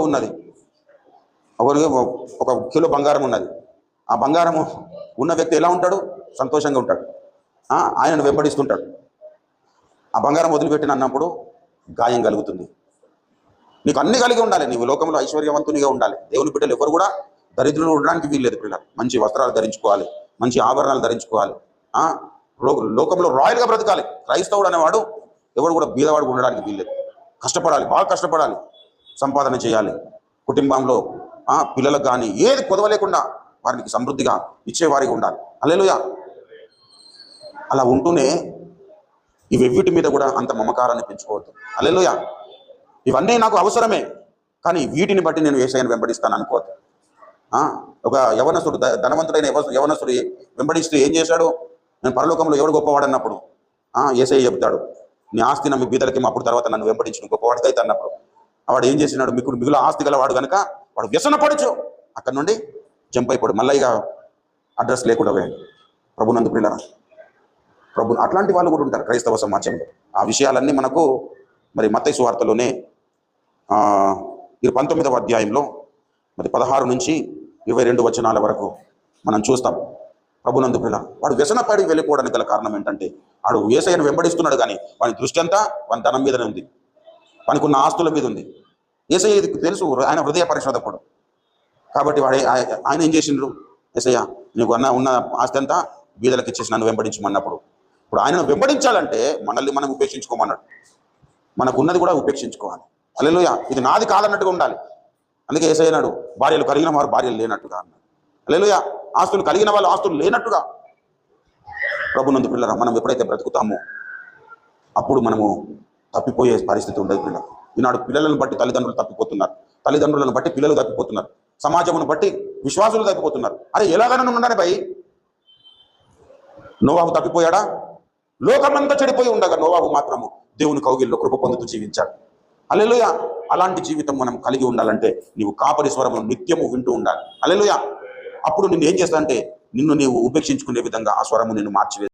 ఉన్నది. ఒకరికి ఒక కిలో బంగారం ఉన్నది. ఆ బంగారము ఉన్న వ్యక్తి ఎలా ఉంటాడు? సంతోషంగా ఉంటాడు. ఆయనను వెంబడిస్తుంటాడు. ఆ బంగారం వదిలిపెట్టిన అన్నప్పుడు గాయం కలుగుతుంది. నీకు అన్ని కలిగి ఉండాలి. నీవు లోకంలో ఐశ్వర్యవంతునిగా ఉండాలి. దేవుని బిడ్డలు ఎవరు కూడా దరిద్రులు ఉండడానికి వీల్లేదు పిల్లలు. మంచి వస్త్రాలు ధరించుకోవాలి. మంచి ఆభరణాలు ధరించుకోవాలి. లోకంలో రాయల్గా బ్రతకాలి. క్రైస్తవుడు అనేవాడు ఎవరు కూడా బీదవాడు ఉండడానికి వీల్లేదు. కష్టపడాలి. బాగా కష్టపడాలి. సంపాదన చేయాలి. కుటుంబంలో పిల్లలకు కానీ ఏది కొదవ లేకుండా వారికి సమృద్ధిగా ఇచ్చేవారికి ఉండాలి. అల్లెలుయా అలా ఉంటూనే ఇవెవ్విటి మీద కూడా అంత మమకారాన్ని పెంచుకోవద్దు. అల్లెలుయా ఇవన్నీ నాకు అవసరమే కానీ వీటిని బట్టి నేను ఏసైని వెంబడిస్తాను అనుకోవద్దు. ఒక యవనసుడు ధనవంతుడైన యవనసుడు వెంబడిస్తూ ఏం చేశాడు? నేను పరలోకంలో ఎవడు గొప్పవాడన్నప్పుడు ఆ, ఏసై చెప్తాడు నీ ఆస్తి నమ్మి బీదలకి అప్పుడు తర్వాత నన్ను వెంబడించిన గొప్పవాడికి అయితే అన్నప్పుడు. వాడు ఏం చేసినాడు? మీకు మిగులు ఆస్తి గలవాడు కనుక వాడు వ్యసన పడచ్చు అక్కడ నుండి జంప్ అయిపోడు. మళ్ళీ ఇక అడ్రస్ లేకుండా పోయాడు. ప్రభునందు పిల్లరా ప్రభు అట్లాంటి వాళ్ళు కూడా ఉంటారు క్రైస్తవ సమాజంలో. ఆ విషయాలన్నీ మనకు మరి మత్తైసు వార్తలోనే ఇరు పంతొమ్మిదవ అధ్యాయంలో మరి పదహారు నుంచి ఇరవై రెండు వచనాల వరకు మనం చూస్తాం. ప్రభునందు పిల్ల వాడు వ్యసనపడి వెళ్ళిపోవడానికి గల కారణం ఏంటంటే వాడు ఏసయ్యను వెంబడిస్తున్నాడు కానీ వాని దృష్టి అంతా వాని ధనం మీదనే ఉంది. పనికున్న ఆస్తుల మీద ఉంది. ఏసయ్య ఇది తెలుసు ఆయన హృదయ పరిశోధకుడు. కాబట్టి వాడే ఆయన ఏం చేసిండ్రు? ఏసయ్య నీకు అన్న ఉన్న ఆస్తి అంతా బీదలకు ఇచ్చేసి నన్ను వెంబడించమన్నప్పుడు. ఇప్పుడు ఆయనను వెంబడించాలంటే మనల్ని మనం ఉపేక్షించుకోమన్నాడు. మనకున్నది కూడా ఉపేక్షించుకోవాలి. అల్లెలుయ ఇది నాది కాదన్నట్టుగా ఉండాలి. అందుకే ఏసైనాడు భార్యలు కలిగిన వారు భార్యలు లేనట్టుగా అన్నాడు. అల్లెలుయ ఆస్తులు కలిగిన వాళ్ళు ఆస్తులు లేనట్టుగా. ప్రభునందు పిల్లరా మనం ఎప్పుడైతే బ్రతుకుతామో అప్పుడు మనము తప్పిపోయే పరిస్థితి ఉండదు పిల్లలకు ఈనాడు పిల్లలను బట్టి తల్లిదండ్రులు తప్పిపోతున్నారు. తల్లిదండ్రులను బట్టి పిల్లలు తప్పిపోతున్నారు. సమాజమును బట్టి విశ్వాసులు తప్పిపోతున్నారు. అరే ఎలాగైనా ఉండాలి భయ్ నోవాబు తప్పిపోయాడా? లోకమంతా చెడిపోయి ఉండగా నోవాబు మాత్రము దేవుని కౌగిల్లో కృప పొందుతూ జీవించాడు. అల్లెలుయ అలాంటి జీవితం మనం కలిగి ఉండాలంటే నీవు కాపరి స్వరమును నిత్యము వింటూ ఉండాలి. అల్లెలుయ అప్పుడు నిన్ను ఏం చేస్తా అంటే నిన్ను నీవు ఉపేక్షించుకునే విధంగా ఆ స్వరము నిన్ను మార్చివే